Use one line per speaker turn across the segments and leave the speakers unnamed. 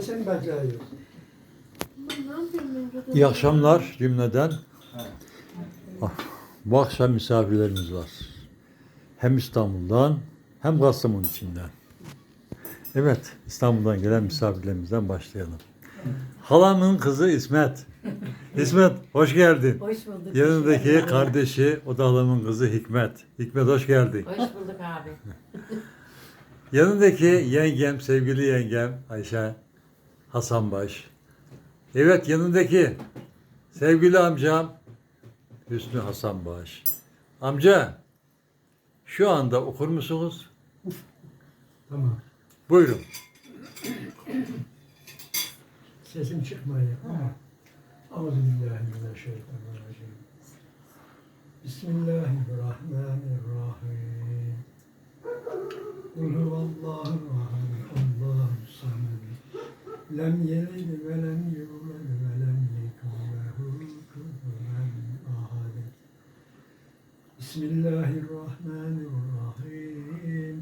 Sesin bekliyor.
İyi akşamlar cümleden. Ah, Bu akşam misafirlerimiz var. Hem İstanbul'dan hem Kastamonu içinden. Evet, İstanbul'dan gelen misafirlerimizden başlayalım. Halamın kızı İsmet. İsmet, hoş geldin.
Hoş bulduk.
Yanındaki kardeşi, o da halamın kızı Hikmet. Hikmet hoş geldin.
Hoş bulduk abi.
Yanındaki yengem, sevgili yengem Ayşe Hasanbaş. Evet yanındaki sevgili amcam Hüsnü Hasanbaş. Amca şu anda okur musunuz?
Tamam.
Buyurun.
Sesim çıkmıyor ama. Euzubillahimineşşeytanirracim. Bismillahirrahmanirrahim. Kul huvallahu. Lem yelid ve lem yulad ve lem yekun lehu kufuven ahad. Bismillahirrahmanirrahim.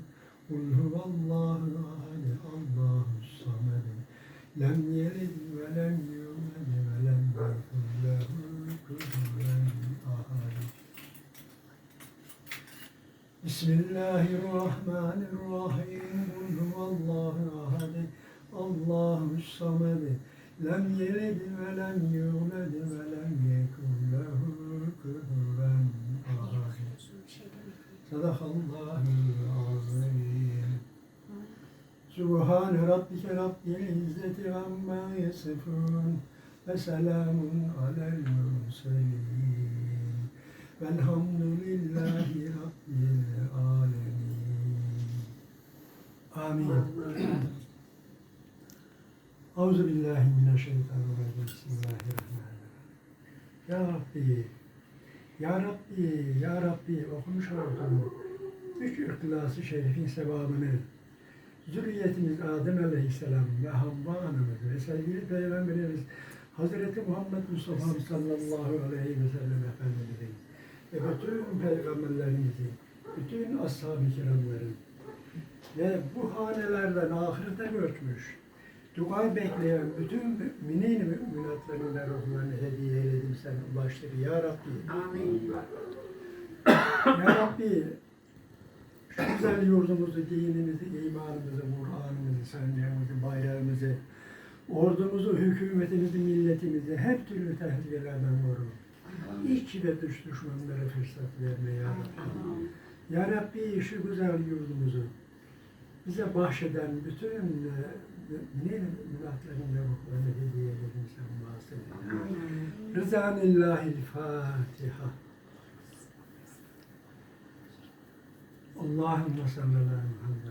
Kul huvallahu ahad, Allahu samed. Lem yelid ve lem yulad ve lem yekun lehu kufuven ahad. Bismillahirrahmanirrahim. Kul huvallahu ahad. Allahu samed. Lem yelid ve lem yulad ve lem yekun lehu kufuven ahad. Sadakallahul azim. Subhane rabbike rabbil izzeti amma yasifun ve selamun alel murselin. Velhamdülillahi rabbil alemin. Amin. Euzu billahi mineşşeytanirracim. Bismillahirrahmanirrahim. Ya Rabbi, Ya Rabbi, Ya Rabbi okumuş olduğum üç ihtilası şerifin sevabını zürriyetimiz Adem Aleyhisselam ve Havva anamız ve sevgili Peygamberimiz Hazreti Muhammed Mustafa sallallahu aleyhi ve sellem Efendimizin ve bütün peygamberlerimizi, bütün ashab-ı kiramların ve bu hanelerden ahirete göçmüş, dua bekleyen bütün müminin müminatların ruhlarını hediye eyledim sen ulaştır ya Rabbi.
Amin.
Ya Rabbi şu güzel yurdumuzu, dinimizi, imanımızı, Kur'an'ımızı, sancağımızı, bayrağımızı, ordumuzu, hükümetimizi, milletimizi hep türlü tehlikelerden koru. İç ve dış düşmanlara fırsat verme ya Rabbi. Ya Rabbi şu güzel yurdumuzu bize bahşeden bütün e, mümin müminatların ve ruhlarını hediye ederim sen bahsedin. Rızanillahil Fatiha. Allahümme ala Muhammed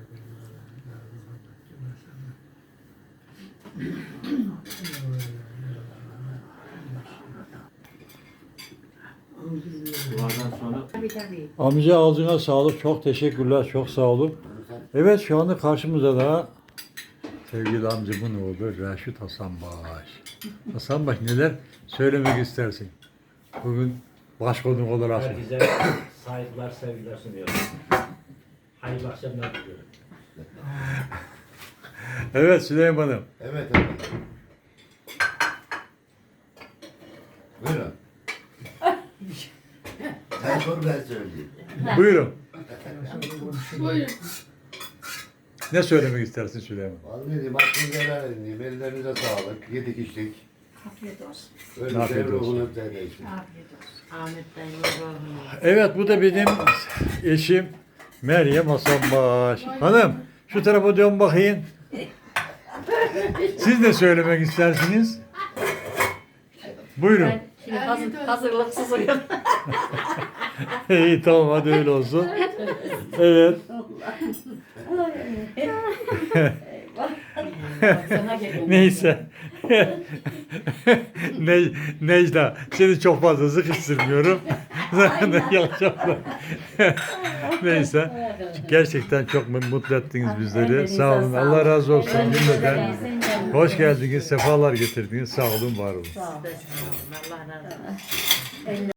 ve
tabii.
Amca ağzına sağlık. Çok teşekkürler. Çok sağ olun. Evet şu anda karşımızda da sevgili amcamın oğlu Reşit Hasanbaş. Hasanbaş neler söylemek istersin? Bugün baş konuk olarak.
herkese saygılar, sevgiler sunuyorum. Hayırlı akşamlar diliyorum.
Evet Süleyman'ım.
Evet evet. Buyurun. Sen sor ben söyleyeyim.
Buyurun.
Buyurun.
Ne söylemek istersin Süleyman?
Vallahi diyeyim aklınıza helal edin diyeyim. Ellerinize sağlık. Yedik içtik.
Afiyet olsun.
Afiyet
şey
olsun.
ruhunu.
Afiyet olsun. Ahmet dayı ruhunu.
Evet bu da benim eşim Meryem Hasanbaş. Hanım şu tarafa dön bakayım. Siz ne söylemek istersiniz? Buyurun.
Şimdi hazır, hazırlıksız uyandım.
İyi tamam hadi öyle olsun. Evet. Neyse. ne, Necla seni çok fazla sıkıştırmıyorum. Neyse. Gerçekten çok mutlu ettiniz bizleri. Sağ olun. Allah razı olsun. Cümleden. Hoş geldiniz. Sefalar getirdiniz. Sağ olun, var olun.
Sağ olun. Allah razı olsun.